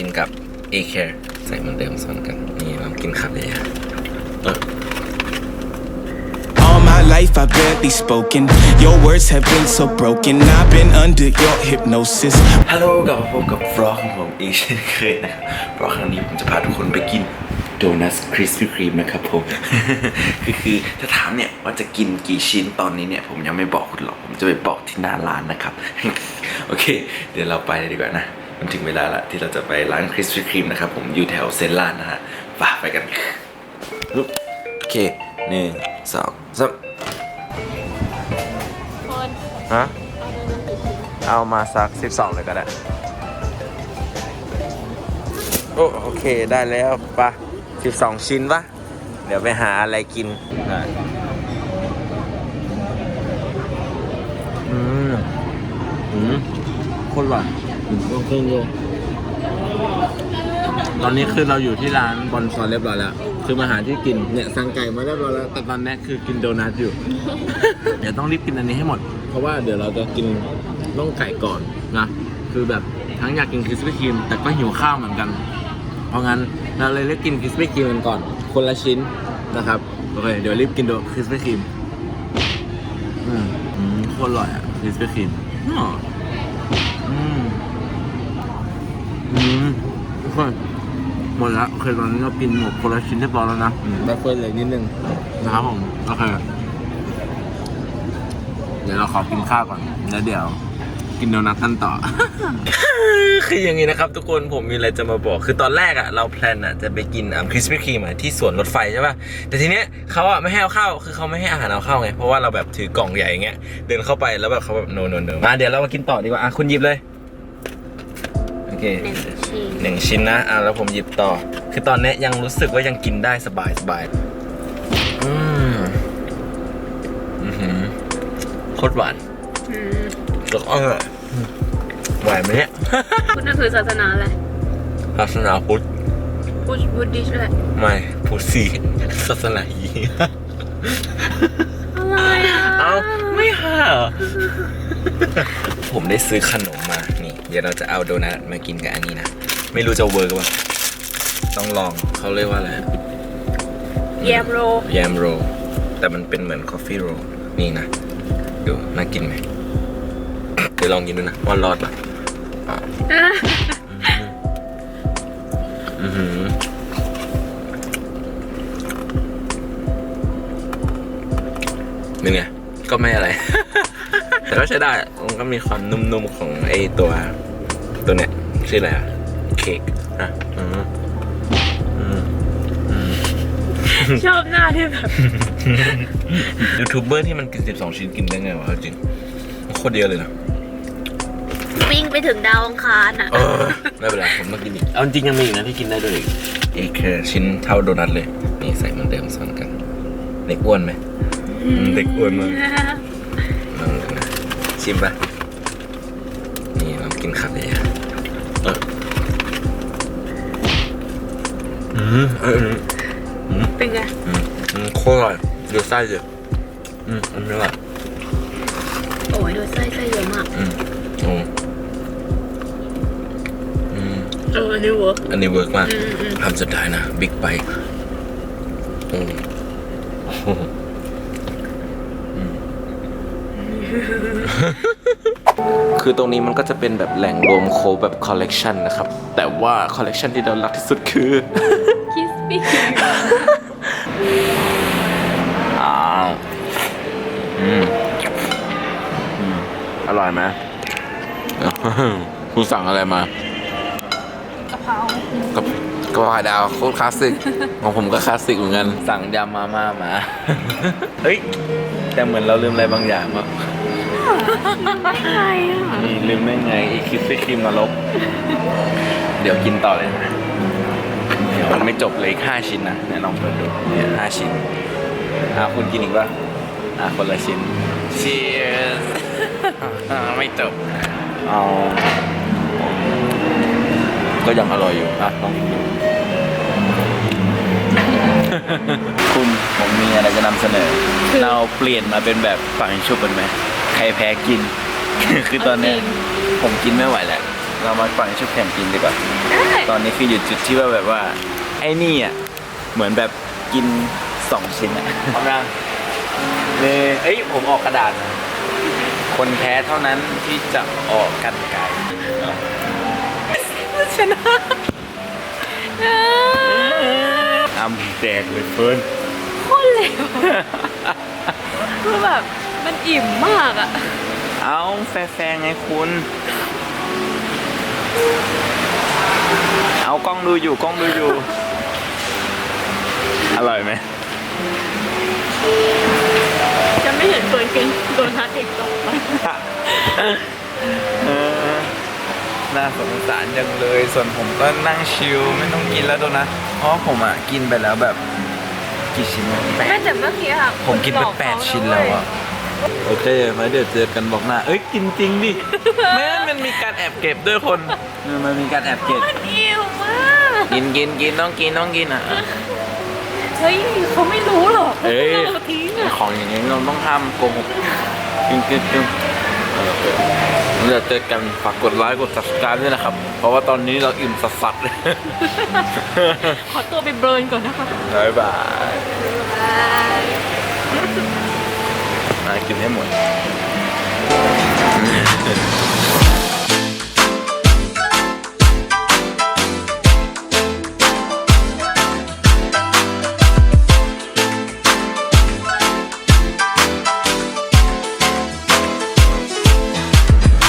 กินกับ a c a r e ใส่เหมือนเดิมซ้อนกัน นี่ลองกินครับเลยอะเออ All my life I've barely spoken. Your words have been so broken. I've been under your hypnosis. ฮัลโหลกลับมาพบกับฟลอของผมอีกเช่นเคยนะครับเพราะครั้งนี้ผมจะพาทุกคนไปกินโดนัทคริสปี้ครีมนะครับผม คือคือถ้าถามเนี่ยว่าจะกินกี่ชิ้นตอนนี้เนี่ย ผมยังไม่บอกคุณหรอก ผมจะไปบอกที่หน้าร้านนะครับ โอเค เดี๋ยวเราไปเลยดีกว่านะ มันถึงเวลาละที่เราจะไปร้านคริสปี้ครีมนะครับผมอยู่แถวเซนลานนะฮะฝากไปกันโอเคหนึ่งสองสามคนฮะเอามาสัก 12 เลยก็ได้ โอ้โอเคได้แล้วปะ12 ชิ้นปะเดี๋ยวไปหาอะไรกินอืมอืมคนหวาน เครื่องโยตอนนี้คือเราอยู่ที่ร้านบอลซอนเรียบร้อยแล้ว คือมาหาที่กินเนี่ยสั่งไก่มาเรียบร้อยแล้วแต่ตอนนี้คือกินโดนัทอยู่ เดี๋ยวต้องรีบกินอันนี้ให้หมด เพราะว่าเดี๋ยวเราจะกินน่องไก่ก่อนนะคือแบบทั้งอยากกินคริสปี้ครีมแต่ก็หิวข้าวเหมือนกัน เพราะงั้นเราเลยเลือกกินคริสปี้ครีมกันก่อน คนละชิ้นนะครับโอเคเดี๋ยวรีบกินโดคริสปี้ครีมอืมอืมโคตรอร่อยอะคริสปี้ครีมอ๋อม อืม ทุกคนหมดแล้วโอเคตอนนี้เรากินหมดคนละชิ้นเรียบร้อยแล้วนะได้เฟิร์นเหลยนิดนึงนะครับผมโอเคเดี๋ยวเราขอกินข้าวก่อนแล้วเดี๋ยว กินโดนัทกันต่อ คืออย่างนี้นะครับ ทุกคนผมมีอะไรจะมาบอก คือตอนแรกอะเราแพลนอะจะไปกินอ่าคริสปี้ครีมอะที่สวนรถไฟใช่ป่ะแต่ทีเนี้ยเขาอะไม่ให้เอาเข้าคือเขาไม่ให้อาหารเอาเข้าไงเพราะว่าเราแบบถือกล่องใหญ่อย่างเงี้ยเดินเข้าไปแล้วแบบเขาแบบโนโนโนมาเดี๋ยวเรามากินต่อดีกว่าอะคุณหยิบเลยโอ เคหนึ่งชิ้นหนึ่งชิ้นนะ อะแล้วผมหยิบต่อ คือตอนเนี้ยยังรู้สึกว่ายังกินได้สบายสบายอืมอือหือโคตรหวานอืมแล้วก็อร่อยไหวไหมเนี่ยพุทธนับถือศาสนาอะไรศาสนาพุทธพุทธบุดดิชอะไรไม่พุทธสีศาสนาฮีอะไรอะ เอาไม่ห่าเหรอผมได้ซื้อขนมมานี่ เดี๋ยวเราจะเอาโดนัทมากินกับอันนี้นะ ไม่รู้จะเวิร์กป่ะต้องลองเขาเรียกว่าอะไรแยมโรแยมโรลแต่มันเป็นเหมือนคอฟฟี่โรลนี่นะ ดูน่ากินไหมเดี๋ยวลองกินดูนะว่ารอดปะอะอือหือเป็นไงก็ไม่อะไร แต่ก็ใช้ได้ มันก็มีความนุ่มๆของไอ้ตัว ตัวเนี้ยชื่ออะไรอะเค้กนะอืมอืม ชอบหน้าที่แบบยูทูบเบอร์ที่มันกิน 12 ชิ้นกินได้ไงวะจริงมันโคตรเยอะเลยนะวิ่งไปถึงดาวอังคารอะ เออไม่เป็นไรผมต้องกินอีกเอาจริงยังมีอีกนะที่กินได้ด้วยอีกอีกคือชิ้นเท่าโดนัทเลย นี่ใส่เหมือนเดิมซ้อนกัน เด็กอ้วนไหมอืมเด็กอ้วนมากลองดูนะ ชิมปะนี่ลองกินครับเลยอะเอออืมเอออืมเป็นไงอืมอืมโคตรอร่อยดูไส้ดิอืมอันนี้อร่อยโอ้ยดูไส้ไส้เยอะมากอืมโอ้อืมเอออันนี้เวิร์กอันนี้เวิร์กมากอืมอืม คำสุดท้ายนะ บิ๊กไบค์ คือตรงนี้มันก็จะเป็นแบบแหล่งรวมโคแบบคอลเลกชันนะครับ แต่ว่าคอลเลกชันที่เรารักที่สุดคือคิสปี้อ้าวอืมอืมอร่อยไหมคุณสั่งอะไรมากะเพรากับกะเพราไข่ดาวโคตรคลาสสิกของผมก็คลาสสิกเหมือนกัน สั่งยำมาม่ามา เฮ้ย แต่เหมือนเราลืมอะไรบางอย่างมั้ง อะไรอะนี่ลืมได้ไงไอีคิสซี่ครีมนรก เดี๋ยวกินต่อเลยนะเดี๋ยวมันไม่จบเลยอีกห้าชิ้นนะเนี่ยลองเปิดดูเนี่ยห้าชิ้นอ่าคุณกินอีกป่ะอ่าคนละชิ้น Cheers อ่าไม่จบเอาก็ยังอร่อยอยู่อะลองกินดูคุณผมมีอะไรจะนำเสนอ เราเปลี่ยนมาเป็นแบบฝังชุบกันไหมใค รแพ้กิน คือตอนเนี้ยผมกินไม่ไหวแล้วเรามาฟังชุดแข่งกินดีกว่า ตอนนี้คืออยู่จุดที่ว่าแบบว่า ไอ้นี่อะเหมือนแบบกินสองชิ้นอะพร้อมยังเลยเอ้ยผมออกกระดาษนะคนแพ้เท่านั้นที่จะออกกันไกลชนะเอออ้ำแดกเลยเฟิร์นโคตรเร็วคือแบบ มันอิ่มมากอะเอาแฟร์ๆไงคุณ เอากล้องดูอยู่กล้องดูอยู่ อร่อยไหมจะไม่เห็นเฟิร์นกินโดนัทอีกต่อไปเออน่าสงสารจังเลย ส่วนผมก็นั่งชิลไม่ต้องกินแล้วโดนะเพราะผมอะกินไปแล้วแบบ กี่ชิ้นวะแปแม่ดแต่เมื่อกี้อะผมกินไปบอกแปดเขาชิ้นแล้วอะ โอเคไว้เดี๋ยวเจอกันบอกหน้า เอ้ยกินจริงดิแม่มันมีการแอบเก็บด้วยคนมันมีการแอบเก็บ มันอิ่มมากกินกินกินต้องกินต้องกินอะ เฮ้ยเขาไม่รู้หรอกเอ้ย เราทิ้งอะของอย่างนี้เราต้องห้ามโกหกกินกินกินเออเออเดี๋ยวเจอกันฝากกดไลค์กด subscribe ด้วยนะครับ เพราะว่าตอนนี้เราอิ่มสัสๆเลย ขอตัวไปเบิร์นก่อนนะคะ บ๊ายบายมากินให้หมด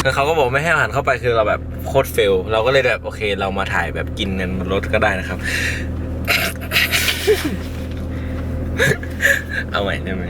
แล้วเขาก็บอกไม่ให้อาหารเข้าไปคือเราแบบโคตรเฟล เราก็เลยแบบโอเคเรามาถ่ายแบบกินกันบนรถก็ได้นะครับ เอาใหม่ได้ไหม